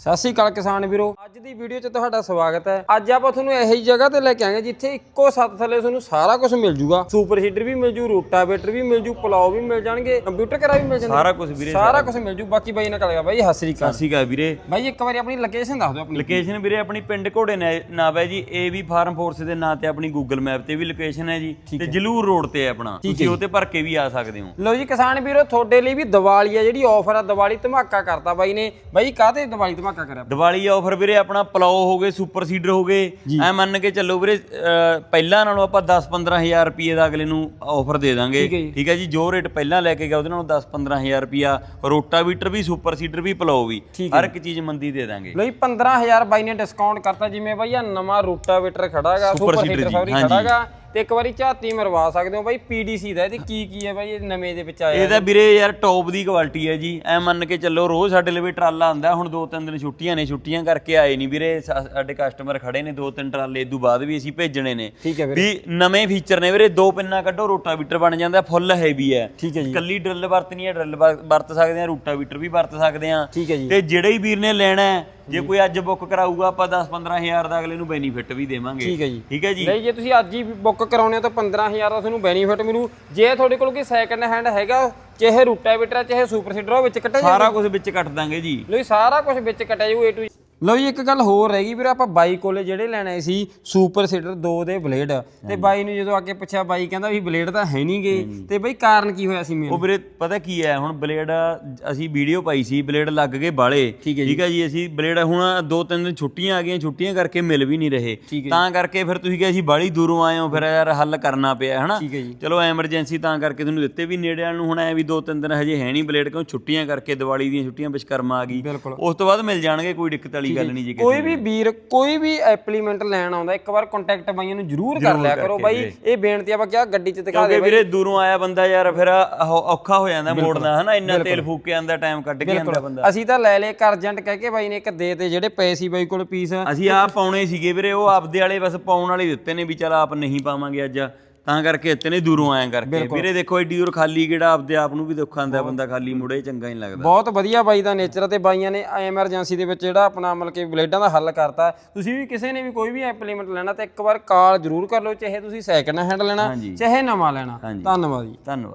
ਸਤਿ ਸ਼੍ਰੀ ਅਕਾਲ ਕਿਸਾਨ ਵੀਰੋ। ਅੱਜ ਦੀ ਵੀਡੀਓ 'ਚ ਤੁਹਾਡਾ ਸਵਾਗਤ ਹੈ। ਅੱਜ ਆਪਾਂ ਤੁਹਾਨੂੰ ਇਹੋ ਜਿਹੀ ਜਗ੍ਹਾ ਤੇ ਲੈ ਕੇ ਆਏ ਜਿੱਥੇ ਇੱਕੋ ਛੱਤ ਥੱਲੇ ਤੁਹਾਨੂੰ ਸਾਰਾ ਕੁਝ ਮਿਲ ਜੂਗਾ। ਸੁਪਰ ਸੀਡਰ ਵੀ ਮਿਲ ਜੂ ਰੋਟਾਵੇਟਰ ਵੀ ਮਿਲ ਜੂ ਪਲਾਓ ਵੀ ਮਿਲ ਜਾਣਗੇ ਕੰਪਿਊਟਰ ਕਰਾ ਵੀ ਮਿਲ ਜਾਂਦਾ ਸਾਰਾ ਕੁਝ ਵੀਰੇ ਸਾਰਾ ਕੁਝ ਮਿਲ ਜੂ। ਬਾਕੀ ਬਾਈ ਨਾਲ ਕਲੇਗਾ ਬਾਈ ਸਤਿ ਸ਼੍ਰੀ ਅਕਾਲ। ਸਤਿ ਸ਼੍ਰੀ ਅਕਾਲ ਵੀਰੇ। ਬਾਈ ਇੱਕ ਵਾਰੀ ਆਪਣੀ ਲੋਕੇਸ਼ਨ ਦੱਸ ਦਿਓ ਆਪਣੀ। ਲੋਕੇਸ਼ਨ ਵੀਰੇ ਆਪਣੀ ਪਿੰਡ ਘੋੜੇ ਨੇ ਨਾਮ ਹੈ ਜੀ ਏ ਵੀ ਫਾਰਮ ਫੋਰਸ ਦੇ ਨਾਂ ਤੇ ਆਪਣੀ ਗੂਗਲ ਮੈਪ ਤੇ ਵੀ ਲੋਕੇਸ਼ਨ ਹੈ ਜੀ। ਤੇ ਜਲੂਰ ਰੋਡ ਤੇ ਹੈ ਆਪਣਾ। ਤੁਸੀਂ ਉਹ ਤੇ ਭਰ ਕੇ ਵੀ ਆ ਸਕਦੇ ਹੋ। ਲਓ ਜੀ ਕਿਸਾਨ ਵੀਰੋ ਤੁਹਾਡੇ ਲਈ ਵੀ ਦੀਵਾਲੀ ਆ ਜਿਹੜੀ ਆਫਰ ਆ ਦੀਵਾਲੀ ਧਮਾਕਾ ਕਰਤਾ ਬਾਈ ਨੇ। ਬਾਈ ਕਾਹਤੇ ਦੀਵਾਲੀ ਧਮਾਕਾ ਕਰਿਆ? ਦੀਵਾਲੀ ਆਫਰ ਵੀਰੇ ਆਪਣਾ ਪਲਾਓ ਹੋ ਗਏ ਸੁਪਰ ਸੀਡਰ ਹੋ ਗਏ ਐ ਮੰਨ ਕੇ ਚੱਲੋ ਵੀਰੇ ਪਹਿਲਾਂ ਨਾਲੋਂ ਆਪਾਂ 10-15000 ਰੁਪਏ ਦਾ ਅਗਲੇ ਨੂੰ ਆਫਰ ਦੇ ਦਾਂਗੇ ਠੀਕ ਹੈ ਜੀ। ਠੀਕ ਹੈ ਜੀ ਜੋ ਰੇਟ ਪਹਿਲਾਂ ਲੈ ਕੇ ਗਿਆ ਉਹਦੇ ਨਾਲੋਂ 10-15000 ਰੁਪਿਆ ਰੋਟਾਵੀਟਰ ਵੀ ਸੁਪਰ ਸੀਡਰ ਵੀ ਪਲਾਓ ਵੀ ਹਰ ਇੱਕ ਚੀਜ਼ ਮੰਦੀ ਦੇ ਦਾਂਗੇ ਲੋ ਜੀ 15000 ਬਾਈ ਨੇ ਡਿਸਕਾਊਂਟ ਕਰਤਾ ਜਿਵੇਂ ਬਾਈ ਆ ਨਵਾਂ ਰੂਟਾਵੇਟਰ ਖੜਾਗਾ Super ਸੁਪਰ Seeder ਸੀਡਰ ਜੀ, ਸੌਰੀ ਹਾਂਜੀ। ਖੜਾਗਾ ਤੇ ਇੱਕ ਵਾਰੀ ਝਾਤੀ ਮਰਵਾ ਸਕਦੇ ਹੋ ਬਾਈ ਪੀਡੀਸੀ ਦਾ ਇਹਦੇ ਕੀ ਕੀ ਹੈ ਬਾਈ ਇਹ ਨਵੇਂ ਦੇ ਵਿੱਚ ਆਇਆ ਇਹਦਾ ਵੀਰੇ ਯਾਰ ਟੌਪ ਦੀ ਕੁਆਲਿਟੀ ਹੈ ਜੀ। ਐ ਮੰਨ ਕੇ ਚੱਲੋ ਰੋਜ਼ ਸਾਡੇ ਲਈ ਵੀ ਟਰਾਲਾ ਆਉਂਦਾ ਹੁਣ ਦੋ ਤਿੰਨ ਦਿਨ ਛੁੱਟੀਆਂ ਨੇ ਛੁੱਟੀਆਂ ਕਰਕੇ ਆਏ ਨਹੀਂ ਵੀਰੇ। ਸਾਡੇ ਕਸਟਮਰ ਖੜੇ ਨੇ ਦੋ ਤਿੰਨ ਟਰਾਲੇ ਇਦੋਂ ਬਾਅਦ ਵੀ ਅਸੀਂ ਭੇਜਣੇ ਨੇ। ਠੀਕ ਹੈ ਵੀ ਨਵੇਂ ਫੀਚਰ ਨੇ ਵੀਰੇ ਦੋ ਪਿੰਨਾ ਕੱਢੋ ਰੋਟਾਵੀਟਰ ਬਣ ਜਾਂਦਾ ਫੁੱਲ ਹੈਵੀ ਹੈ। ਠੀਕ ਹੈ ਜੀ। ਕੱਲੀ ਡਰਿਲ ਵਰਤਣੀ ਹੈ ਡਰਿਲ ਵਰਤ ਸਕਦੇ ਆ ਰੋਟਾਵੀਟਰ ਵੀ ਵਰਤ ਸਕਦੇ ਆ ਠੀਕ ਹੈ ਜੀ। ਤੇ ਜਿਹੜੇ ਹੀ ਵੀਰ ਨੇ ਲੈਣਾ ਹੈ ਜੇ ਕੋਈ ਅੱਜ ਬੁੱਕ ਕਰਾਊਗਾ ਆਪਾਂ 10-15000 ਦਾ ਅਗਲੇ ਨੂੰ ਬੈਨੀਫਿਟ ਵੀ ਦੇਵਾਂਗੇ। ਠੀਕ ਹੈ ਜੀ। ਠੀਕ ਹੈ ਜੀ? ਨਹੀਂ ਜੇ ਤੁਸੀਂ ਅੱਜ ਹੀ ਬੁੱਕ ਕਰਾਉਣੇ ਹੋ ਤਾਂ 15000 ਦਾ ਤੁਹਾਨੂੰ ਬੈਨੀਫਿਟ ਮਿਲੂ। ਜੇ ਤੁਹਾਡੇ ਕੋਲ ਕੋਈ ਸੈਕੰਡ ਹੈਂਡ ਹੈਗਾ ਚਾਹੇ ਰੂਟਾਵੇਟਰ ਆ, ਚਾਹੇ ਸੁਪਰ ਸੀਡਰ ਉਹ ਵਿੱਚ ਕੱਟਿਆ ਸਾਰਾ ਕੁਝ ਵਿੱਚ ਕੱਟ ਦਾਂਗੇ ਜੀ। ਜੀ ਸਾਰਾ ਕੁਝ ਵਿੱਚ ਕਟਿਆ ਜੂ A to Z ਲੋ ਜੀ ਇੱਕ ਗੱਲ ਹੋਰ ਰਹਿ ਗਈ ਵੀਰੇ ਆਪਾਂ ਬਾਈ ਕੋਲੇ ਜਿਹੜੇ ਲੈਣੇ ਸੀ ਸੁਪਰ ਸੀਡਰ 2 ਦੇ ਬਲੇਡ। ਤੇ ਬਾਈ ਨੂੰ ਜਦੋਂ ਅੱਗੇ ਪੁੱਛਿਆ ਬਾਈ ਕਹਿੰਦਾ ਵੀ ਬਲੇਡ ਤਾਂ ਹੈ ਨਹੀਂਗੇ ਤੇ ਬਾਈ ਕਾਰਨ ਕੀ ਹੋਇਆ ਸੀ ਉਹ ਮੈਨੂੰ ਵੀਰੇ ਪਤਾ ਕੀ ਹੈ ਹੁਣ ਬਲੇਡ ਅਸੀਂ ਵੀਡੀਓ ਪਾਈ ਸੀ ਬਲੇਡ ਲੱਗ ਗਏ ਬਾਲੇ। ਠੀਕ ਹੈ ਜੀ। ਠੀਕ ਹੈ ਜੀ ਅਸੀਂ ਬਲੇਡ ਹੁਣ ਦੋ ਤਿੰਨ ਦਿਨ ਛੁੱਟੀਆਂ ਆ ਗਈਆਂ ਛੁੱਟੀਆਂ ਕਰਕੇ ਮਿਲ ਵੀ ਨਹੀਂ ਰਹੇ। ਤਾਂ ਕਰਕੇ ਫਿਰ ਤੁਸੀਂ ਕਿਹਾ ਅਸੀਂ ਬਾਲੀ ਦੂਰੋਂ ਆਏ ਹੋ ਫਿਰ ਯਾਰ ਹੱਲ ਕਰਨਾ ਪਿਆ ਹਨਾ ਚਲੋ ਐਮਰਜੈਂਸੀ ਤਾਂ ਕਰਕੇ ਤੁਹਾਨੂੰ ਦਿੱਤੇ ਵੀ ਨੇੜੇ ਵਾਲ ਨੂੰ ਹੁਣ ਐ ਵੀ ਦੋ ਤਿੰਨ ਦਿਨ ਹਜੇ ਹੈ ਨਹੀਂ ਬਲੇਡ ਕਿਉਂ? ਛੁੱਟੀਆਂ ਕਰਕੇ ਦੀਵਾਲੀ ਦੀਆਂ ਛੁੱਟੀਆਂ ਵਿਸ਼ਕਰਮਾ ਆ ਗਈ। ਉਸ ਤੋਂ ਬਾਅਦ ਮਿਲ ਜਾਣਗੇ ਕੋਈ ਦਿੱਕਤ ਵਾਲੀ ਗੱਲ ਨਹੀਂ ਜੀ ਕੋਈ ਵੀ ਵੀਰ ਕੋਈ ਵੀ ਐਪਲੀਮੈਂਟ ਲੈਣ ਆਉਂਦਾ ਇੱਕ ਵਾਰ ਕੰਟੈਕਟ ਬਾਈਆਂ ਨੂੰ ਜਰੂਰ ਕਰ ਲਿਆ ਕਰੋ ਬਾਈ ਇਹ ਬੇਨਤੀ ਆਪਾਂ ਕਿਹਾ ਗੱਡੀ 'ਚ ਦਿਖਾ ਦੇ ਕਿਉਂਕਿ ਵੀਰੇ ਦੂਰੋਂ ਆਇਆ ਬੰਦਾ ਯਾਰ ਫਿਰ ਔਖਾ ਹੋ ਜਾਂਦਾ ਮੋੜਨਾ ਹਨਾ? ਇੰਨਾ ਤੇਲ ਫੂਕ ਕੇ ਆਂਦਾ ਟਾਈਮ ਕੱਢ ਕੇ ਆਂਦਾ ਬੰਦਾ। ਅਸੀਂ ਤਾਂ ਲੈ ਲਏ ਕਰਜੈਂਟ ਕਹਿ ਕੇ ਬਾਈ ਨੇ ਇੱਕ ਦੇ ਤੇ ਜਿਹੜੇ ਪਏ ਸੀ ਬਾਈ ਕੋਲ ਪੀਸ ਅਸੀਂ ਆਪ ਪਾਉਣੇ ਸੀਗੇ ਵੀਰੇ ਉਹ ਆਪਦੇ ਵਾਲੇ ਬਸ ਪਾਉਣ ਵਾਲੇ ਦਿੱਤੇ ਨੇ ਵੀ ਚਲ ਆਪ ਨਹੀਂ ਪਾਵਾਂਗੇ ਅੱਜ। ਤਾਂ ਕਰਕੇ ਦਿੱਤੇ ਨੇ ਦੂਰੋਂ ਆਇਆ ਕਰਕੇ। ਵੀਰੇ ਦੇਖੋ ਏਡੀ ਦੂਰ ਖਾਲੀ ਕਿਹੜਾ ਆਪਦੇ ਆਪ ਨੂੰ ਵੀ ਦੁੱਖ ਆਂਦਾ ਬੰਦਾ ਖਾਲੀ ਮੁੜੇ ਚੰਗਾ ਨਹੀਂ ਲੱਗਦਾ। ਬਹੁਤ ਵਧੀਆ ਬਾਈ ਦਾ ਨੇਚਰ ਤੇ ਬਾਈਆਂ ਨੇ ਐਮਰਜੈਂਸੀ ਦੇ ਵਿੱਚ ਜਿਹੜਾ ਆਪਣਾ ਮਤਲਬ ਕਿ ਬਲੇਡਾਂ ਦਾ ਹੱਲ ਕਰਤਾ। ਤੁਸੀਂ ਵੀ ਕਿਸੇ ਨੇ ਵੀ ਕੋਈ ਵੀ ਐਪਲੀਮੈਂਟ ਲੈਣਾ ਤਾਂ ਇੱਕ ਵਾਰ ਕਾਲ ਜਰੂਰ ਕਰ ਲਓ ਚਾਹੇ ਤੁਸੀਂ ਸੈਕਿੰਡ ਹੈਂਡ ਲੈਣਾ। ਚਾਹੇ ਨਵਾਂ ਲੈਣਾ। ਧੰਨਵਾਦ ਜੀ। ਧੰਨਵਾਦ।